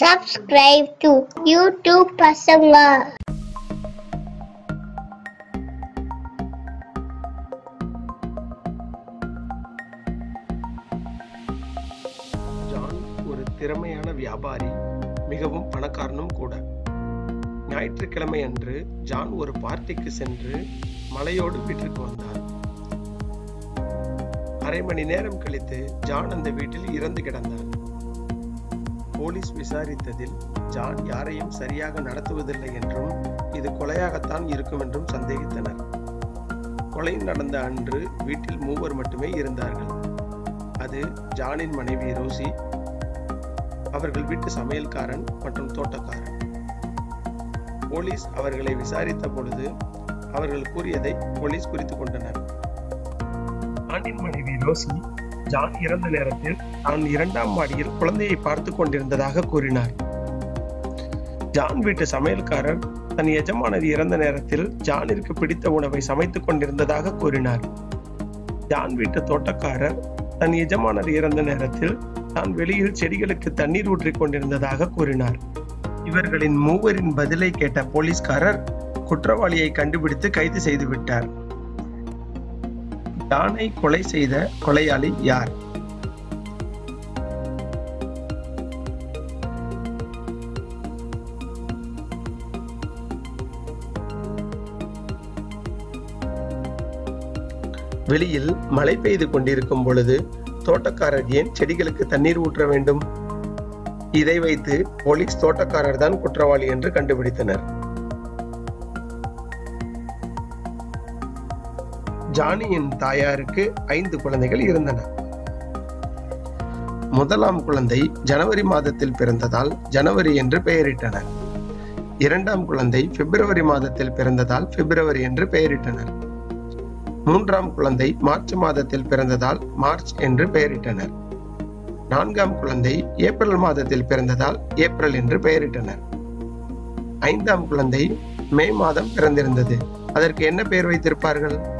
Subscribe to YouTube பசங்க John ஒரு திறமையான வியாபாரி மிகவும் பணக்காரனும் கூட. ஞாயிற்றுக்கிழமை அன்று ஜான் ஒரு பார்ட்டிக்கு சென்று மலையோடு வீட்டிற்கு வந்தார். அரை மணி நேரம் கழித்து ஜான் அந்த வீட்டில் இறந்து கிடந்தார். போலீஸ் விசாரித்ததில் ஜான் யாரையும் சரியாக நடத்துவதில்லை என்றும் இது கொலையாகத்தான் இருக்கும் என்றும் சந்தேகித்தனர். கொலை நடந்த அன்று வீட்டில் மூவர் மட்டுமே இருந்தார்கள். அது ஜானின் மனைவி ரோசி அவர்கள் வீட்டு சமையல்காரன் மற்றும் தோட்டக்காரன் போலீஸ் அவர்களை விசாரித்த பொழுது அவர்கள் கூறியதை போலீஸ் குறித்துக் கொண்டனர். ஆண்டின் மனைவி ரோசி ஜான் இறந்த நேரத்தில் தான் இரண்டாம் மாடியில் குழந்தையை பார்த்து கொண்டிருந்ததாக கூறினார். ஜான் வீட்டு சமையல்காரர் தன் எஜமானர் இறந்த நேரத்தில் ஜானிற்கு பிடித்த உணவை சமைத்துக் கொண்டிருந்ததாக கூறினார். ஜான் வீட்டு தோட்டக்காரர் தன் எஜமானர் இறந்த நேரத்தில் தான் வெளியில் செடிகளுக்கு தண்ணீர் ஊற்றிக் கொண்டிருந்ததாக கூறினார். இவர்களின் மூவரின் பதிலை கேட்ட போலீஸ்காரர் குற்றவாளியை கண்டுபிடித்து கைது செய்துவிட்டார் விட்டார் கொலை செய்த கொலையாளி யார்? வெளியில் மழை பெய்து கொண்டிருக்கும் பொழுது தோட்டக்காரர் ஏன் செடிகளுக்கு தண்ணீர் ஊற்ற வேண்டும்? இதை வைத்து போலீஸ் தோட்டக்காரர் தான் குற்றவாளி என்று கண்டுபிடித்தனர். ஜானியின் தாயாருக்கு ஐந்து குழந்தைகள் இருந்தன. முதலாம் குழந்தை ஜனவரி மாதத்தில் பிறந்ததால் ஜனவரி என்று பெயரிட்டனர். இரண்டாம் குழந்தை பிப்ரவரி மாதத்தில் பிறந்ததால் பிப்ரவரி என்று பெயரிட்டனர். மூன்றாம் குழந்தை மார்ச் மாதத்தில் பிறந்ததால் மார்ச் என்று பெயரிட்டனர். நான்காம் குழந்தை ஏப்ரல் மாதத்தில் பிறந்ததால் ஏப்ரல் என்று பெயரிட்டனர். ஐந்தாம் குழந்தை மே மாதம் பிறந்திருந்தது. அதற்கு என்ன பெயர் வைத்திருப்பார்கள்?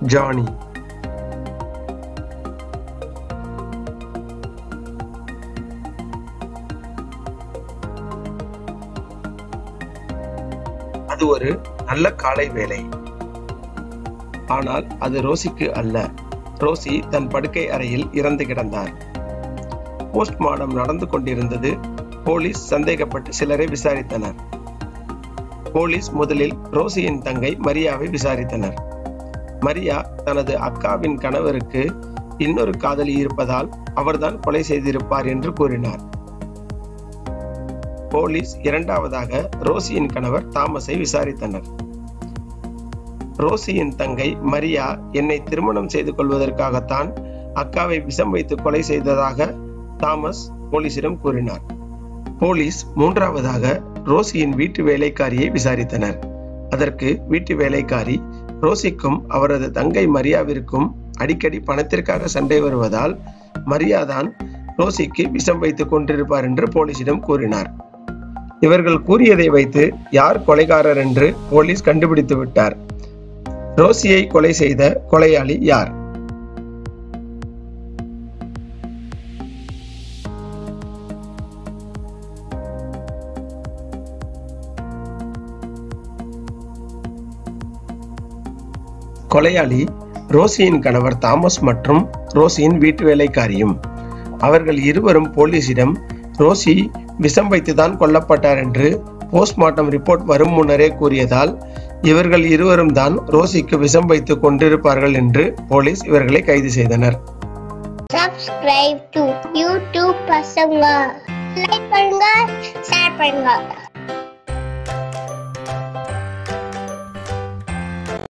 ஜானி அது ஒரு நல்ல காலை வேலை ஆனால் அது ரோசிக்கு அல்ல. ரோசி தன் படுக்கை அறையில் இறந்து கிடந்தார். போஸ்ட்மார்டம் நடந்து கொண்டிருந்தது. போலீஸ் சந்தேகப்பட்டு சிலரை விசாரித்தனர். போலீஸ் முதலில் ரோசியின் தங்கை மரியாவை விசாரித்தனர். மரியா தனது அக்காவின் கணவருக்கு இன்னொரு காதலி இருப்பதால் அவர்தான் கொலை செய்திருப்பார் என்று கூறினார். போலீஸ் இரண்டாவதாக ரோசியின் கணவர் தாமஸை விசாரித்தனர். ரோசியின் தங்கை மரியா என்னை திருமணம் செய்து கொள்வதற்காகத்தான் அக்காவை விஷம் வைத்து கொலை செய்ததாக தாமஸ் போலீசிடம் கூறினார். போலீஸ் மூன்றாவதாக ரோசியின் வீட்டு வேலைக்காரியை விசாரித்தனர். அதற்கு வீட்டு வேலைக்காரி ரோசிக்கும் அவரது தங்கை மரியாவிற்கும் அடிக்கடி பணத்திற்காக சண்டை வருவதால் மரியாதான் ரோசிக்கு விஷம் வைத்துக் கொண்டிருப்பார் என்று போலீசிடம் கூறினார். இவர்கள் கூறியதை வைத்து யார் கொலைகாரர் என்று போலீஸ் கண்டுபிடித்து விட்டார். ரோசியை கொலை செய்த கொலையாளி யார்? கொலையாளி ரோசியின் கணவர் தாமஸ் மற்றும் ரோசியின் வீட்டு வேலைக்காரியும். அவர்கள் இருவரும் போலீசிடம் ரோசி விஷம் வைத்துதான் கொல்லப்பட்டார் என்று போஸ்ட்மார்ட்டம் ரிப்போர்ட் வரும் முன்னரே கூறியதால் இவர்கள் இருவரும் தான் ரோசிக்கு விஷம் வைத்துக் கொண்டிருப்பார்கள் என்று போலீஸ் இவர்களை கைது செய்தனர். சப்ஸ்கிரைப் டு யூடியூப் பசங்க. லைக் பண்ணுங்க ஷேர் பண்ணுங்க.